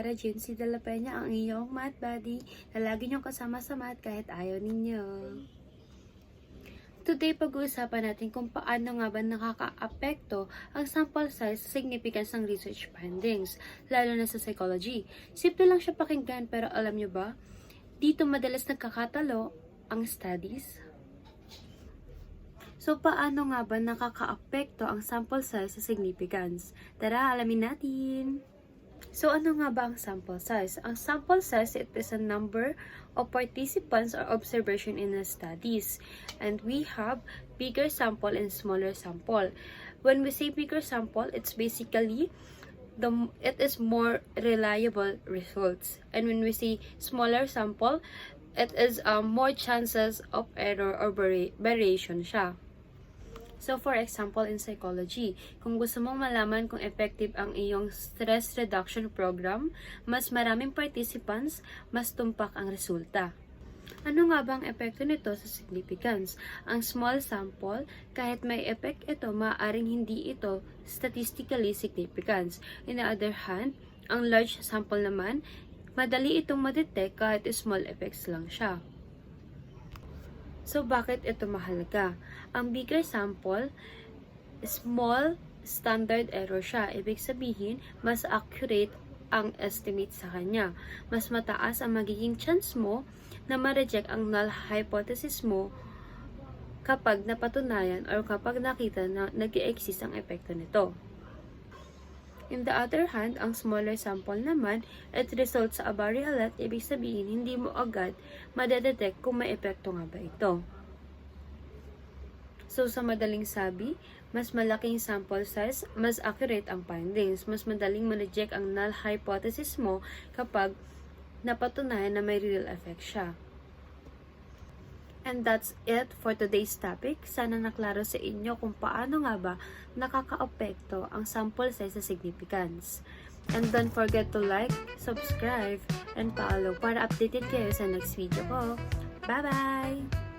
everyone! I am Lyra Jincy de la Peña, ang iyong math buddy na lagi niyong kasama sa math kahit ayaw ninyo. Today, pag-uusapan natin kung paano nga ba nakaka-apekto ang sample size sa significance ng research findings, lalo na sa psychology. Simple lang siya pakinggan pero alam niyo ba, dito madalas nagkakatalo ang studies. So, paano nga ba nakaka-apekto ang sample size sa significance? Tara, alamin natin! So, ano nga ba ang sample size? Ang sample size, it is a number of participants or observation in the studies. And we have bigger sample and smaller sample. When we say bigger sample, it's basically the it is more reliable results. And when we say smaller sample, it is um, more chances of error or vari- variation siya. So, for example, in psychology, kung gusto mong malaman kung effective ang iyong stress reduction program, mas maraming participants, mas tumpak ang resulta. Ano nga ba ang epekto nito sa significance? Ang small sample, kahit may effect ito, maaaring hindi ito statistically significant. In the other hand, ang large sample naman, madali itong madetect kahit small effects lang siya. So, bakit ito mahalaga? Ang bigger sample, small standard error siya. Ibig sabihin, mas accurate ang estimate sa kanya. Mas mataas ang magiging chance mo na ma-reject ang null hypothesis mo kapag napatunayan or kapag nakita na nag exist ang epekto nito. In the other hand, ang smaller sample naman, it results sa a variable ibig sabihin hindi mo agad madedetect kung may epekto nga ba ito. So, sa madaling sabi, mas malaking sample size, mas accurate ang findings. Mas madaling ma-reject ang null hypothesis mo kapag napatunayan na may real effect siya. And that's it for today's topic. Sana naklaro sa inyo kung paano nga ba nakaka-apekto ang sample size sa significance. And don't forget to like, subscribe, and follow para updated kayo sa next video ko. Bye-bye!